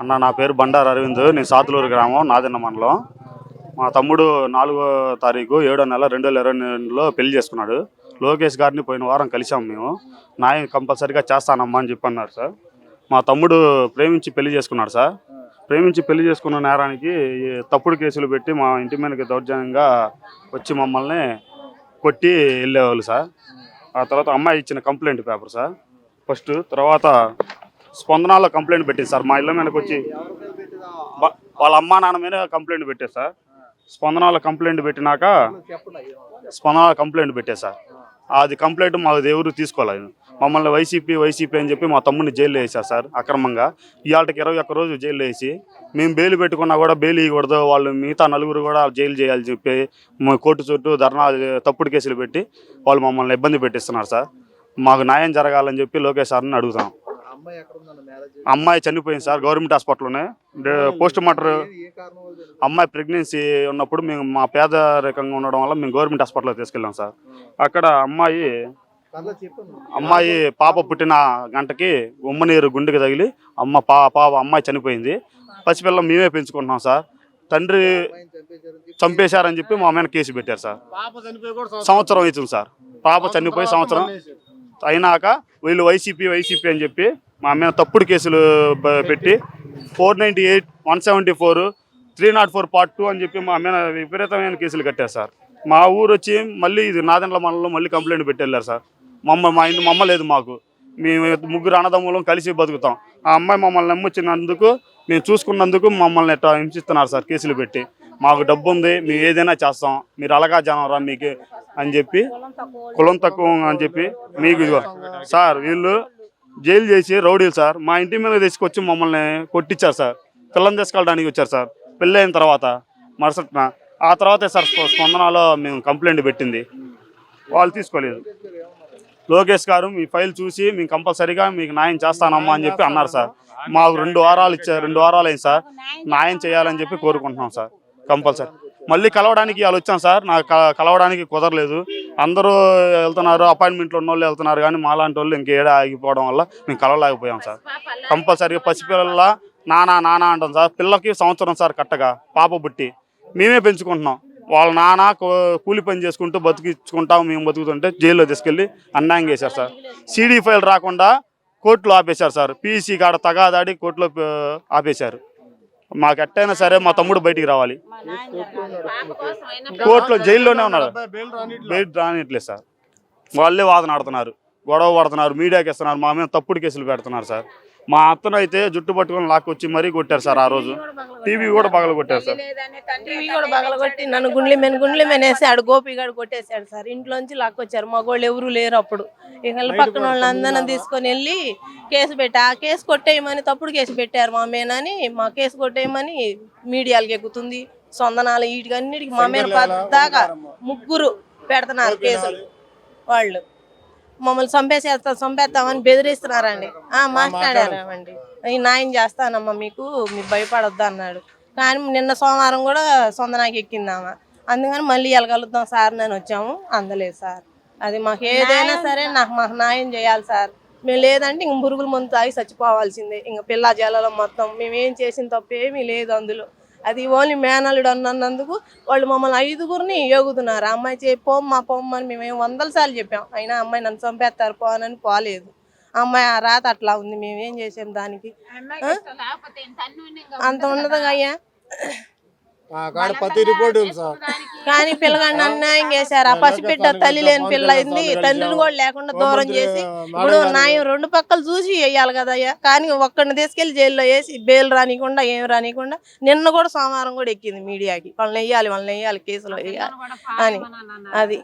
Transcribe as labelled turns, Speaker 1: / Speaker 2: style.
Speaker 1: అన్న
Speaker 2: నా పేరు బండారు అరవింద్. నేను సాతులూరు గ్రామం నాదిన్న మండలం. మా తమ్ముడు నాలుగో తారీఖు ఏడో నెల రెండు వేల ఇరవై రెండులో పెళ్ళి చేసుకున్నాడు. లోకేష్ గారిని పోయిన వారం కలిసాం మేము. న్యాయం కంపల్సరీగా చేస్తానమ్మా అని చెప్పి అన్నారు సార్. మా తమ్ముడు ప్రేమించి పెళ్ళి చేసుకున్నాడు సార్. ప్రేమించి పెళ్ళి చేసుకున్న నేరానికి తప్పుడు కేసులు పెట్టి మా ఇంటి మీదకి దౌర్జన్యంగా వచ్చి మమ్మల్ని కొట్టి వెళ్ళేవాళ్ళు సార్. ఆ తర్వాత అమ్మాయి ఇచ్చిన కంప్లైంట్ పేపర్ సార్. ఫస్ట్ తర్వాత స్పందనాల కంప్లైంట్ పెట్టింది సార్. మా ఇళ్ళ మీదకి వచ్చి వాళ్ళ అమ్మా నాన్న మీద కంప్లైంట్ పెట్టారు సార్. స్పందనాల కంప్లైంట్ పెట్టినాక స్పందనాల కంప్లైంట్ పెట్టే సార్. అది కంప్లైంట్ మాకు ఎవరు తీసుకోలేదు. మమ్మల్ని వైసీపీ వైసీపీ అని చెప్పి మా తమ్ముడిని జైల్లో వేసారు సార్ అక్రమంగా. ఇవాళకి ఇరవై ఒక్క రోజు జైల్లో వేసి మేము బెయిల్ పెట్టుకున్నా కూడా బెయిల్ ఇవ్వకూడదు. వాళ్ళు మిగతా నలుగురు కూడా జైలు చేయాలని చెప్పి మా కోర్టు చుట్టూ ధర్నా తప్పుడు కేసులు పెట్టి వాళ్ళు మమ్మల్ని ఇబ్బంది పెట్టిస్తున్నారు సార్. మాకు న్యాయం జరగాలని చెప్పి లోకేష్ సార్ని అడుగుతాం
Speaker 1: అమ్మాయి
Speaker 2: చనిపోయింది సార్ గవర్నమెంట్ హాస్పిటల్లోనే. పోస్ట్ మార్టం
Speaker 1: ఏ కారణం వల్ల జరిగింది?
Speaker 2: అమ్మాయి ప్రెగ్నెన్సీ ఉన్నప్పుడు మేము మా పేదరికంగా ఉండడం వల్ల మేము గవర్నమెంట్ హాస్పిటల్కి తీసుకెళ్ళాం సార్. అక్కడ అమ్మాయి అమ్మాయి పాప పుట్టిన గంటకి ఉమ్మనీరు గుండెకి తగిలి అమ్మ పా పాప అమ్మాయి చనిపోయింది. పసిపిల్ల మేమే పెంచుకుంటున్నాం సార్. తండ్రి
Speaker 1: అమ్మాయిని చంపేశారని చెప్పి
Speaker 2: చంపేశారని చెప్పి మా మీద కేసు పెట్టారు సార్. సంవత్సరం అవుతుంది సార్. పాప చనిపోయి సంవత్సరం అయినాక వీళ్ళు వైసీపీ వైసీపీ అని చెప్పి మా మీద తప్పుడు కేసులు పెట్టి. Four ninety eight one seventy four three not four part two అని చెప్పి మా మీద విపరీతమైన కేసులు కట్టారు సార్. మా ఊరు వచ్చి మళ్ళీ ఇది నాదెండ్ల మండలంలో మళ్ళీ కంప్లైంట్ పెట్టి వెళ్ళారు సార్ మమ్మ మా ఇంటి మమ్మ లేదు మాకు. మేము ముగ్గురు అన్నదమ్ములం కలిసి బతుకుతాం. ఆ అమ్మాయి మమ్మల్ని నమ్ముచ్చినందుకు మేము చూసుకున్నందుకు మమ్మల్ని ఇట్లా హింసిస్తున్నారు సార్ కేసులు పెట్టి. మాకు డబ్బు ఉంది మేము ఏదైనా చేస్తాం. మీరు అలాగా జనం రా మీకు అని చెప్పి కులం తక్కువ అని చెప్పి మీకు సార్ వీళ్ళు జైలు చేసి రౌడీలు సార్. మా ఇంటి మీద తీసుకొచ్చి మమ్మల్ని కొట్టించారు సార్. పిల్లల్ని తీసుకెళ్ళడానికి వచ్చారు సార్. పెళ్ళైన తర్వాత మరుసటిన ఆ తర్వాతే సార్ స్ప- స్పందనలో మేము కంప్లైంట్ పెట్టింది. వాళ్ళు తీసుకోలేదు. లోకేష్ గారు మీ ఫైల్ చూసి మేము కంపల్సరీగా మీకు న్యాయం చేస్తానమ్మా అని చెప్పి అన్నారు సార్. మాకు రెండు వారాలు ఇచ్చారు రెండు వారాలు అయింది సార్. న్యాయం చేయాలని చెప్పి కోరుకుంటున్నాం సార్. కంపల్సరీ. మళ్ళీ కలవడానికి వాళ్ళు వచ్చాం సార్. నాకు కలవడానికి కుదరలేదు. అందరూ వెళ్తున్నారు అపాయింట్మెంట్లు ఉన్న వాళ్ళు వెళ్తున్నారు కానీ మాలాంటి వాళ్ళు ఇంకేడ ఆగిపోవడం వల్ల మేము కలవలేకపోయాం సార్. కంపల్సరీగా పసిపిల్లల నానా నానా అంటాం సార్. పిల్లకి సంవత్సరం సార్ కట్టగా పాప బుట్టి మేమే పెంచుకుంటున్నాం. వాళ్ళ నాన్న కూలి పని చేసుకుంటూ బతికించుకుంటాం మేము బతుకుతుంటే జైల్లో తీసుకెళ్ళి అన్యాయం చేశారు సార్. సీడీ ఫైల్ రాకుండా కోర్టులో ఆపేశారు సార్. పీసీ కాడ తగాదాడి కోర్టులో ఆపేశారు. మాకు ఎట్టయినా సరే మా తమ్ముడు బయటికి రావాలి. కోర్టులో జైల్లోనే ఉన్నాడు బయట రానిట్లేదు సార్. వాళ్ళే వాదన ఆడుతున్నారు. గొడవ పడుతున్నారు. మీడియాకి ఇస్తున్నారు. మా మీద తప్పుడు కేసులు పెడుతున్నారు సార్. మా అత్తను అయితే జుట్టు పట్టుకొని లాక్కొచ్చి మరీ కొట్టారు సార్ ఆ రోజు. టీవీ కూడా పగల కొట్టారు సార్.
Speaker 3: టీవీ కూడా పగలగొట్టి నన్ను గుండ్లి మెన్ గుండ్లి మెనేసి ఆడు గోపిగాడు కొట్టేశాడు సార్. ఇంట్లోంచి లాక్కొచ్చారు. మగోళ్ళు ఎవరు లేరు అప్పుడు. ఇక పక్కన వాళ్ళందరిని తీసుకొని వెళ్ళి కేసు పెట్టి. ఆ కేసు కొట్టేయమని తప్పుడు కేసు పెట్టారు మా మేనని మా కేసు కొట్టేయమని మీడియాలకు ఎక్కుతుంది. సొందనాలు వీటికి అన్నిటికి మా మీద పద్దాకా ముగ్గురు పెడుతున్నారు కేసులు వాళ్ళు. మమ్మల్ని చంపేసేస్తాం చంపేస్తామని బెదిరిస్తున్నారండి. ఆ మాట్లాడారండి. ఈ న్యాయం చేస్తానమ్మా మీకు మీరు భయపడొద్దు అన్నాడు. కానీ నిన్న సోమవారం కూడా సొందనాకి ఎక్కిందామా? అందుకని మళ్ళీ వెళ్ళగలుగుతాం సార్ నేను వచ్చాము. అందలేదు సార్. అది మాకు ఏదైనా సరే నాకు మాకు న్యాయం చేయాలి సార్. మేము లేదంటే ఇంక పురుగుల మందు తాగి చచ్చిపోవాల్సిందే. ఇంక పిల్ల జలలో మొత్తం మేము ఏం చేసిన తప్పు ఏమీ లేదు అందులో. అది ఓన్లీ మేనల్లుడు అన్నందుకు వాళ్ళు మమ్మల్ని ఐదుగురిని ఏగుతున్నారు. ఆ అమ్మాయి చే పోమ్మా పోమ్మని మేము ఏం వందల సార్లు చెప్పాం. అయినా అమ్మాయి నన్ను చంపేస్తారు పోనని పోలేదు. అమ్మాయి ఆ రాత అట్లా ఉంది. మేము ఏం చేసాం దానికి? అంత ఉండదు అయ్యా.
Speaker 4: కాడ ప్రతి రిపోర్ట్ ఉంది సార్.
Speaker 3: కానీ పిల్లగాడిని అన్యాయం చేశారు? ఆ పసిబిడ్డ తల్లి లేని పిల్ల అయింది. తండ్రిని కూడా లేకుండా దూరం చేసి ఇప్పుడు న్యాయం రెండు పక్కలు చూసి వేయాలి కదయ్యా. కానీ ఒక్కడిని తీసుకెళ్ళి జైల్లో వేసి బెయిల్ రానికుండా ఏం రానికుండా నిన్న కూడా సోమవారం కూడా ఎక్కింది మీడియాకి. వాళ్ళని వేయాలి వాళ్ళని వేయాలి కేసులో వేయాలి అని. అది.